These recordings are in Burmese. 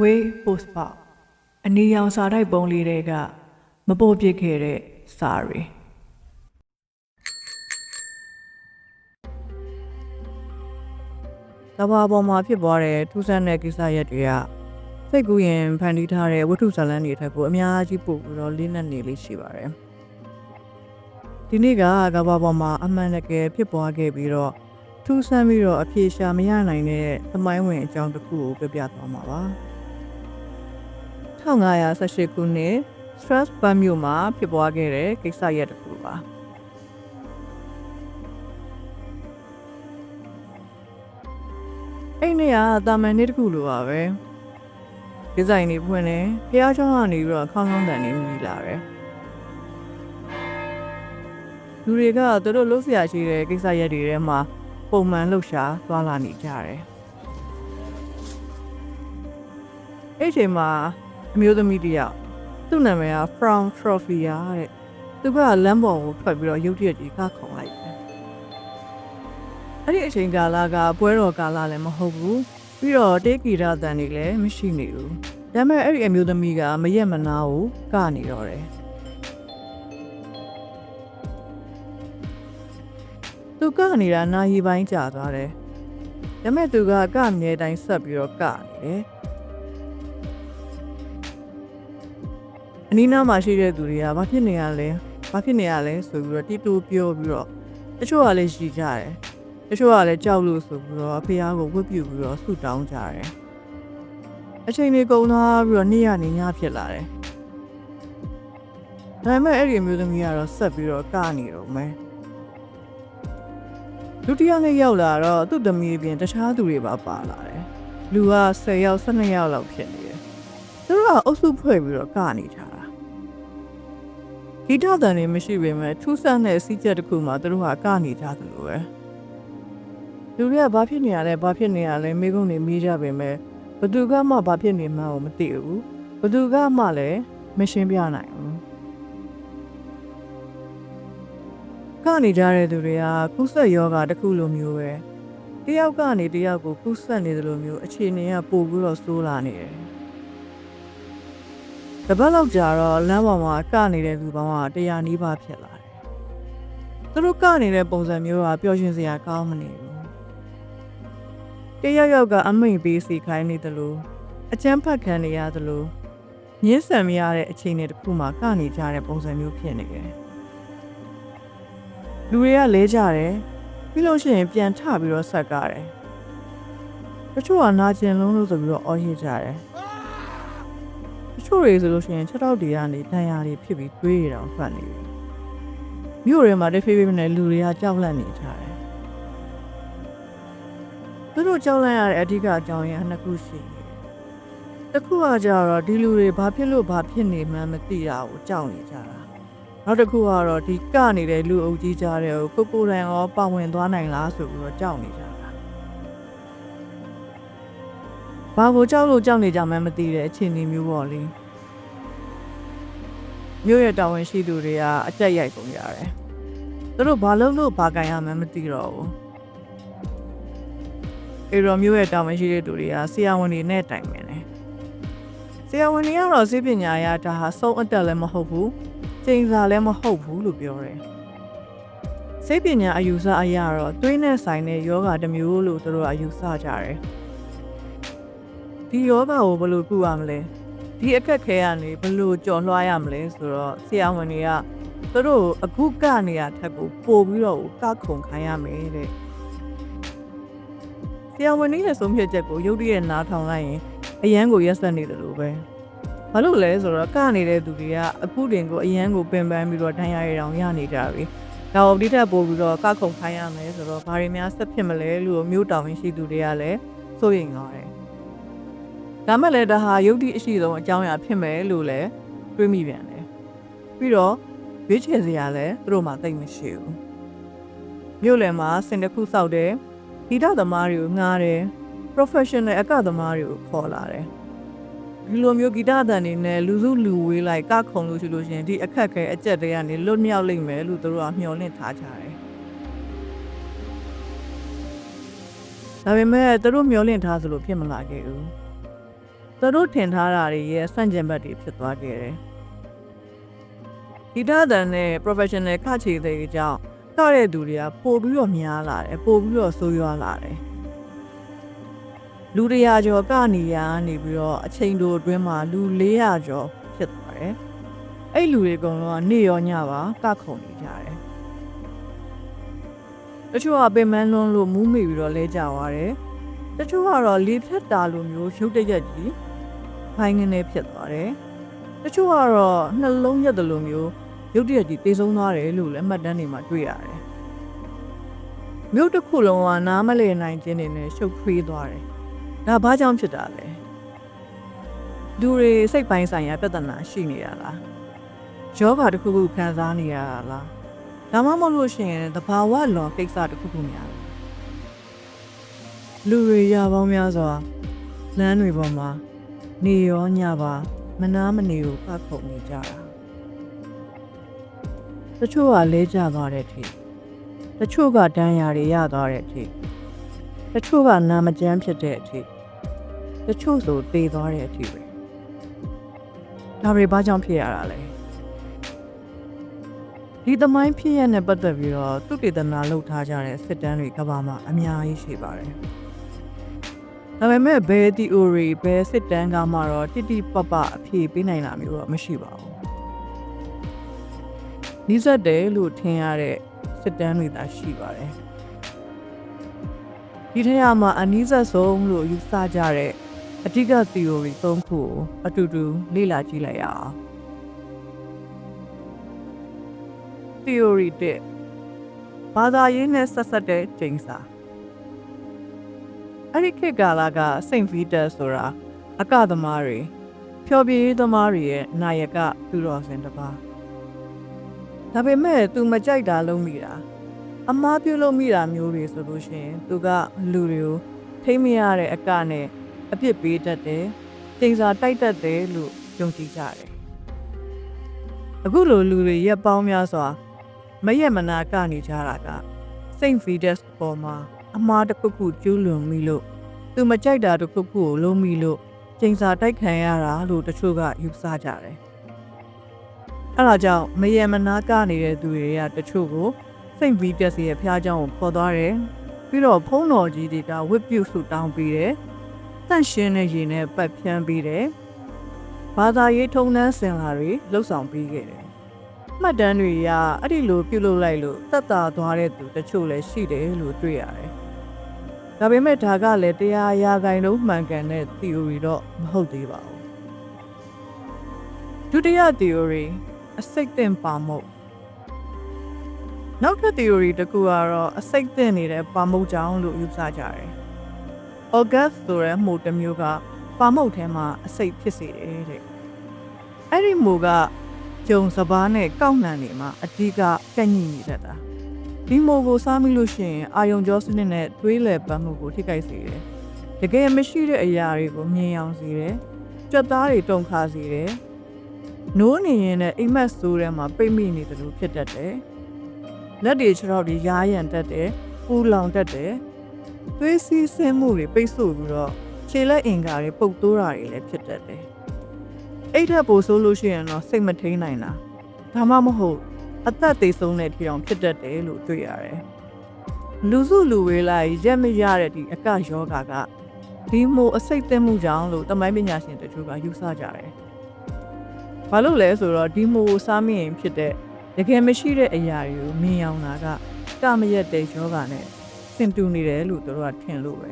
ဝေးပို့စ်ပါအနီရောင်စာတိုက်ပုံလေးတွေကမပို့ပစ်ခဲ့တဲ့စာရီကဘာပေါ်မှာဖြစ်ပွားတဲ့ထူးဆန်းတဲ့ကိစ္စရပ်တွေကစိတ်ကူးရင်ဖန်တီးထားတဲ့ဝတ္ထုဇာတ်လမ်းတွေထက်ကိုအများကြီးပို့ပြီးတော့လေးနက်နေလေးရှိပါတယ်။ဒီနေ့ကကဘာပေါ်မှာအမှန်တကယ်ဖြစ်ပွားခဲ့ပြီးတော့ထူးဆန်းပြီးတော့အပြေရှာမရနိုင်တဲ့သမိုင်းဝင်အကြောင်းတစ်ခုကိုပြပြသွားမှာပါ။ 1518ခုနှစ် Strasbourg မြို့မှာဖြစ်ပွားခဲ့တဲ့ကိစ္စရပ်တစ်ခုပါ။အဲ့နေရတာမန်နေ့တစ်ခုလိုပါပဲဒီဇိုင်းနေဖွင့်နေဖះချောင်းကနေပြီးတော့ခေါင်းခေါင်းတန်နေမိလာတယ်လူတွေကသူတို့လှုပ်ရှားရှိတဲ့ကိစ္စရပ်တွေထဲမှာပုံမှန်လှုပ်ရှားသွားလာနေကြတယ်အဲ့ချိန်မှာ အမျိုးသမီးတစ်ယောက်သူ့နာမည်က From Trophia တဲ့သူကလမ်းပေါ်ကိုထွက်ပြီးတော့ရုတ်တရက်ကြီးကခုံလိုက်တယ်အဲ့ဒီအချိန်ကာလကပွဲတော်ကာလလည်းမဟုတ်ဘူးပြီးတော့တေးဂီတတန်တွေလည်းမရှိနေဘူးဒါပေမဲ့အဲ့ဒီအမျိုးသမီးကမရက်မနာကိုကနေတော့တယ်သူကနေနေတာနာရီပိုင်းကြာသွားတယ်ဒါပေမဲ့သူကကမြဲတိုင်းဆက်ပြီးတော့ကနေတယ် အနီးနားမှာရှိတဲ့သူတွေကဘာဖြစ်နေရလဲဘာဖြစ်နေရလဲဆိုပြီးတော့တီတူပြောပြီးတော့တချို့ကလည်းရှိကြတယ်တချို့ကလည်းကြောက်လို့ဆိုပြီးတော့အဖေအားကိုဝတ်ပြုပြီးတော့ဆုတောင်းကြတယ်။အချိန်တွေကုန်သွားပြီးတော့နေ့ရနေညဖြစ်လာတယ်။ဒါပေမဲ့အဲ့ဒီအမျိုးသမီးကတော့ဆက်ပြီးတော့ကနေတော့မယ်။ဒုတိယနေ့ရောက်လာတော့သူ့သမီးအပြင်တခြားသူတွေပါပါလာတယ်။လူက10ယောက်12ယောက်လောက်ဖြစ်နေတယ်။သူတို့ကအုပ်စုဖွဲ့ပြီးတော့ကနေကြ တာ။ဂီတတန်တွေမရှိပေမဲ့ထူးဆန်းတဲ့စီးချက်တစ်ခုမှသူတို့ကကနေကြသလိုပဲ။လူတွေကဘာဖြစ်နေရလဲဘာဖြစ်နေရလဲမိကုန်းနေမိကြပေမဲ့ဘသူကမှဘာဖြစ်နေမှန်းကိုမသိဘူးဘသူကမှလည်းမရှင်းပြနိုင်ဘူးကနေကြတဲ့သူတွေကကုသယောဂတစ်ခုလိုမျိုးပဲတယောက်ကနေတယောက်ကိုကုသနေတယ်လို့မျိုးအခြေအနေကပို့ပြီးတော့ဆိုးလာနေတယ် တပတ်လောက်ကြာတော့လမ်းပေါ်မှာကနေနေတဲ့လူပေါင်းက100နီးပါးဖြစ်လာတယ်သူတို့ကနေနေတဲ့ပုံစံမျိုးကပျော်ရွှင်စရာကောင်းမနေဘူးတယောက်ယောက်ကအမိန်ပေးစီခိုင်းနေတယ်လို့အချမ်းဖတ်ခံနေရသလိုညှင်းဆန်မရတဲ့အချိန်တွေတစ်ခုမှကနေကြတဲ့ပုံစံမျိုးဖြစ်နေတယ်။လူတွေကလဲကြတယ်ပြီးလို့ရှိရင်ပြန်ထပြီးတော့ဆက်ကားတယ်။တချို့ကနာကျင်လုံးလို့ဆိုပြီးတော့အော်ဟစ်ကြတယ်။တ ချို့တွေဆိုလို့ရှိရင်ချက်တော့တွေကနေတန်ရာတွေဖြစ်ပြီးတွေးရအောင်ဖတ်နေတယ်။မြို့တွေမှာတဖေးဖေးနဲ့လူတွေကကြောက်လန့်နေကြတယ်။သူတို့ကြောက်လန့်ရတဲ့အဓိကအကြောင်းရင်းနှစ်ခုရှိနေတယ်။တစ်ခုကကြတော့ဒီလူတွေဘာဖြစ်လို့ဘာဖြစ်နေမှန်းမသိတာကိုကြောက်နေကြတာ။နောက်တစ်ခုကတော့ဒီကနေတဲ့လူအုပ်ကြီးကြားတဲ့ကိုကိုကိုတိုင်ရောပါဝင်သွားနိုင်လားဆိုပြီးတော့ကြောက်နေကြတာ။ ဘာကိုကြောက်လို့ကြောက်နေကြမှန်းမသိတဲ့အခြေအနေမျိုးပေါ့လေ။မျိုးရဲ့တာဝန်ရှိသူတွေကအကြက်ရိုက်ကုန်ကြတယ်။သူတို့ဘာလုပ်လို့ဘာကန်ရမှန်းမသိတော့ဘူး။အေရောမျိုးရဲ့တာဝန်ရှိတဲ့သူတွေကဆရာဝန်တွေနဲ့တိုင်ပင်တယ်။ဆရာဝန်တွေကတော့စိတ်ပညာရဒါဟာဆုံးအတက်လည်းမဟုတ်ဘူး။ချိန်စာလည်းမဟုတ်ဘူးလို့ပြောတယ်။စိတ်ပညာအယူဆအရတော့သွေးနဲ့ဆိုင်တဲ့ယောဂတစ်မျိုးလို့သူတို့အယူဆကြတယ်။ ဒီယောဂကိုဘယ်လိုကုရမလဲ။ဒီအခက်ခဲရနေဘယ်လိုကြော်လွှားရမလဲဆိုတော့ဆရာဝန်တွေကသူတို့အခုကနေရထက်ကိုပို့ပြီးတော့ကခုန်ခိုင်းရမယ်တဲ့။ဆရာဝန်ကြီးရဲ့ဆုံးဖြတ်ချက်ကိုရုတ်တရက်နားထောင်လိုက်ရင်အရန်ကိုရက်ဆက်နေတယ်လို့ပဲဘာလို့လဲဆိုတော့ကနေတဲ့သူတွေကအခုတင်ကိုအရန်ကိုပင်ပန်းပြီးတော့ဒဏ်ရာရအောင်ရနေကြပြီဒါကိုဒီထက်ပိုပြီးတော့ကခုန်ခိုင်းရမယ်ဆိုတော့ဘာတွေများဆက်ဖြစ်မလဲလို့မျိုးတောင်ရှိသူတွေကလည်းစိုးရိမ်ကြတယ် ဒါမဲ့လည်းဒါဟာယုတ်တိအရှိဆုံးအကြောင်းအရာဖြစ်မယ်လို့လည်းတွေးမိပြန်တယ်ပြီးတော့ရွေးချယ်စရာလည်းသူတို့မှသိမ့်မရှိဘူးမြို့လယ်မှာစင်တစ်ခုစောက်တယ်ဂီတသမားတွေကိုငှားတယ် professional အကသမားတွေကိုခေါ်လာတယ်ဒီလိုမျိုးဂီတအတန်တွေနဲ့လူစုလူဝေးလိုက်ကခုံလို့ရှိလို့ရှရင်ဒီအခက်ခဲအကျက်တွေကနေလွတ်မြောက်လိမ့်မယ်လို့သူတို့ကမျှော်လင့်ထားကြတယ်ဒါပေမဲ့သူတို့မျှော်လင့်ထားသလိုဖြစ်မလာခဲ့ဘူး သူတို့ထင်ထားတာတွေရဲ့စန့်ကျင်ဘက်တွေဖြစ်သွားခဲ့တယ်ဒီသားတန်နဲ့ professional ခချေတဲ့ကြောင့်ကတဲ့သူတွေကပို့ပြီးတော့များလာတယ်ပို့ပြီးတော့ဆိုးရွားလာတယ်လူတရာကျော်ကနေရနေပြီးတော့အချိန်တိုအတွင်းမှာလူ400ကျော်ဖြစ်သွားတယ်အဲ့လူတွေအကုန်လုံးကနေရောညပါကခုံနေကြတယ်တချို့ကပင်မလွန်းလို့မူးမိပြီးတော့လဲကြသွားတယ်တချို့ကတော့လေဖြတ်တာလိုမျိုးရုပ်တရက်ကြီး ဖိုင်းငင်းနေဖြစ်သွားတယ်တချို့ကတော့နှလုံးရက်တယ်လိုမျိုးရုပ်တရက်ကြီးတေဆုံးသွားတယ်လို့လည်းအမှတ်တမ်းတွေမှာတွေ့ရတယ်မြို့တစ်ခုလုံးကနားမလည်နိုင်ခြင်းတွေနဲ့ရှုပ်ထွေးသွားတယ်ဒါဘာကြောင့်ဖြစ်တာလဲလူတွေစိတ်ပိုင်းဆိုင်ရာပြဿနာရှိနေတာလားယောဂတစ်ခုခုခံစားနေရတာလားဒါမှမဟုတ်လို့ရှိရင်တဘာဝလွန်ကိစ္စတစ်ခုခုများလားလူတွေရပေါင်းများစွာလမ်းတွေပေါ်မှာ နေရောညပါမနာမနေကိုပတ်ခုံနေကြတာတချို့ကလဲကျသွားတဲ့အထိတချို့ကတန်းရာတွေရသွားတဲ့အထိတချို့ကနာမကျန်းဖြစ်တဲ့အထိတချို့ဆိုသေသွားတဲ့အထိပဲဒါတွေဘာကြောင့်ဖြစ်ရတာလဲဒီသမိုင်းဖြစ်ရတဲ့ပတ်သက်ပြီးတော့သူတေသနာလုပ်ထားကြတဲ့စစ်တမ်းတွေကဘာမှအများကြီးရှိပါတယ် ဒါပေမဲ့ဘယ် theory ဘယ်စစ်တမ်းကမှတော့တိတိပပအဖြေပေးနိုင်တာမျိုးတော့မရှိပါဘူးနီးစပ်တယ်လို့ထင်ရတဲ့စစ်တမ်းတွေသာရှိပါတယ်ဒီထက်မှအနည်းဆက်ဆုံးလို့ယူဆကြတဲ့အဓိက theory ၃ခုကိုအတူတူလေ့လာကြည့်လိုက်ရအောင် theory တဲ့ဘာသာရေးနဲ့ဆက်ဆက်တဲ့ချိန်စာ အဲ့ဒီခေတ်ကာလကစိန့်ဗီတက်ဆိုတာအကသမားတွေဖျော်ဖြေရေးသမားတွေရဲ့နာယကသူတော်စင်တစ်ပါးဒါပေမဲ့သူမကြိုက်တာလုံးမိတာအမားပြုတ်လို့မိတာမျိုးတွေဆိုလို့ရှိရင်သူကလူတွေကိုထိမ့်မရတဲ့အကနဲ့အပြစ်ပေးတတ်တယ်ချိန်စာတိုက်တတ်တယ်လို့ယုံကြည်ကြတယ်အခုလိုလူတွေရက်ပေါင်းများစွာမရက်မနာကနေကြတာကစိန့်ဗီဒက်ပေါ်မှာ အမားတစ်ခုခုကျူးလွန်မိလို့သူမကြိုက်တာတစ်ခုခုကိုလုံးမိလို့ကျင်းစာတိုက်ခံရတာလို့တချို့ကယူဆကြတယ်။အဲဒါကြောင့်မယံမနာကနေတဲ့သူတွေကတချို့ကိုစိတ်ပြီးပြက်စီရဲ့ဖျားကြောင်ကိုခေါ်သွားတယ်။ပြီးတော့ဖုံးတော်ကြီးတွေကဝတ်ပြုဆုတောင်းပေးတယ်။တန့်ရှင်းတဲ့ရင်နဲ့ပတ်ဖြန်းပေးတယ်။ဘာသာရေးထုံနှန်းစင်လာတွေလှုပ်ဆောင်ပေးခဲ့တယ် မှတ်တမ်းတွေကအဲ့ဒီလိုပြုတ်လုပ်လိုက်လို့တက်တာသွားတဲ့သူတချို့လည်းရှိတယ်လို့တွေ့ရတယ်။ဒါပေမဲ့ဒါကလည်းတရားရာဂိုင်လုံးမှန်ကန်တဲ့ theory တော့မဟုတ်သေးပါဘူး။ဒုတိယ theory အစိတ်တင်ပါမှုနောက်ထပ် theory တစ်ခုကတော့အစိတ်တင်နေတဲ့ပါမှုကြောင့်လို့ယူဆကြတယ်။ August ဆိုတဲ့မှုတစ်မျိုးကပါမှုထဲမှာအစိတ်ဖြစ်စေတယ်တဲ့။အဲ့ဒီမှုက ဂျုံစပားနဲ့ကောက်နှံတွေမှာအဓိကကန့်ညိနေတတ်တာဒီမိုကိုစားမိလို့ရှိရင်အာယုံကြောစနစ်နဲ့တွေးလည်ပတ်မှုကိုထိခိုက်စေတယ်တကယ်မရှိတဲ့အရာတွေကိုမြင်အောင်စေတယ်ကြွက်သားတွေတုံခါစေတယ်နိုးနေရင်လည်းအိမ်မက်ဆိုးထဲမှာပိတ်မိနေတယ်လို့ဖြစ်တတ်တယ်လက်တွေခြေထောက်တွေရားရံတတ်တယ်ပူလောင်တတ်တယ်သွေးစီးဆင်းမှုတွေပိတ်ဆို့ပြီးတော့ခြေလက်အင်္ကာတွေပုတ်တိုးတာတွေလည်းဖြစ်တတ်တယ် အိတ်ထက်ပိုဆိုးလို့ရှိရင်တော့စိတ်မထိန်နိုင်တာဒါမှမဟုတ်အသက်သေးဆုံးတဲ့ထီအောင်ဖြစ်တတ်တယ်လို့တွေ့ရတယ်လူစုလူဝေးလိုက်ရက်မရတဲ့ဒီအကယောဂါကဒီမိုအစိတ်သိမ့်မှုကြောင့်လို့တမိုင်းပညာရှင်တချို့ကယူဆကြတယ်ဘာလို့လဲဆိုတော့ဒီမိုကိုစားမိရင်ဖြစ်တဲ့တကယ်မရှိတဲ့အရာတွေကိုမြင်အောင်တာကကမရက်တဲ့ယောဂါနဲ့စင်တူနေတယ်လို့တို့ကထင်လို့ပဲ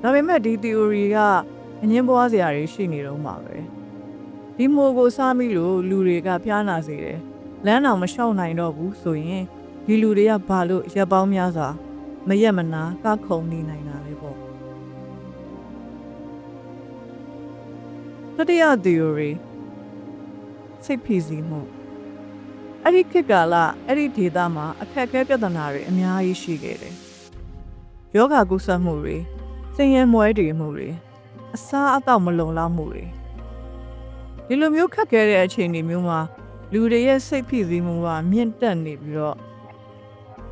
ဒါပေမဲ့ဒီ theory က အငင်းပွားစရာတွေရှိနေတော့မှာပဲဒီမိုကိုစားမိလို့လူတွေကဖျားနာစေတယ်လမ်းတော်မလျှောက်နိုင်တော့ဘူးဆိုရင်ဒီလူတွေကဘာလို့ရက်ပေါင်းများစွာမရက်မနာကခုံနေနိုင်တာလဲပေါ့တတိယ theory စိတ်ဖိစီးမှုအဲ့ဒီခေတ်ကာလအဲ့ဒီဒေသမှာအခက်အခဲပြဿနာတွေအများကြီးရှိခဲ့တယ်ယောဂကုသမှုတွေစင်ရဲမွဲတွေမှုတွေ အစားအသောက်မလုံလောက်မှုတွေဒီလိုမျိုးခက်ခဲတဲ့အခြေအနေမျိုးမှာလူတွေရဲ့စိတ်ဖိစီးမှုကမြင့်တက်နေပြီးတော့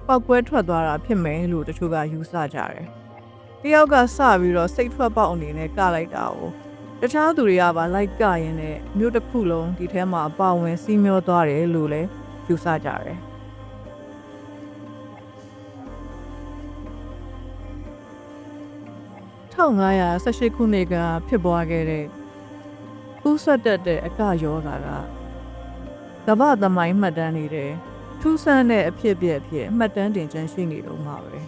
ပောက်ကွဲထွက်သွားတာဖြစ်မယ်လို့တချို့ကယူဆကြတယ်တယောက်ကစပြီးတော့စိတ်ထွက်ပေါက်အနေနဲ့ကလိုက်တာကိုတခြားသူတွေကပါလိုက်ကရင်နဲ့မြို့တစ်ခုလုံးဒီထဲမှာအပါဝင်စီးမျောသွားတယ်လို့လည်းယူဆကြတယ် 1518ခုနှစ်ကဖြစ်ပွားခဲ့တဲ့ဥဆက်တက်တဲ့အကယောဂါကကမ္ဘာသမိုင်းမှတ်တမ်းနေတဲ့ထူးဆန်းတဲ့အဖြစ်အပျက်အဖြစ်မှတ်တမ်းတင်ကျန်ရှိနေတော့မှာပဲ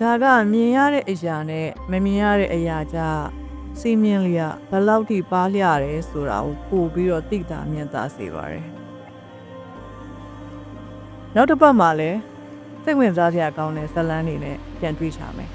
ဒါကမြင်ရတဲ့အရာနဲ့မမြင်ရတဲ့အရာကြားစီမင်းလျဘယ်လောက်ထိပါလျတယ်ဆိုတာကိုပို့ပြီးတော့သိတာမြင်သာစေပါတယ်နောက်တစ်ပတ်မှာလည်း စိတ်ဝင်စားစရာကောင်းတဲ့ဇတ်လန်းတွေနဲ့ပြန်တွေ့ချမယ်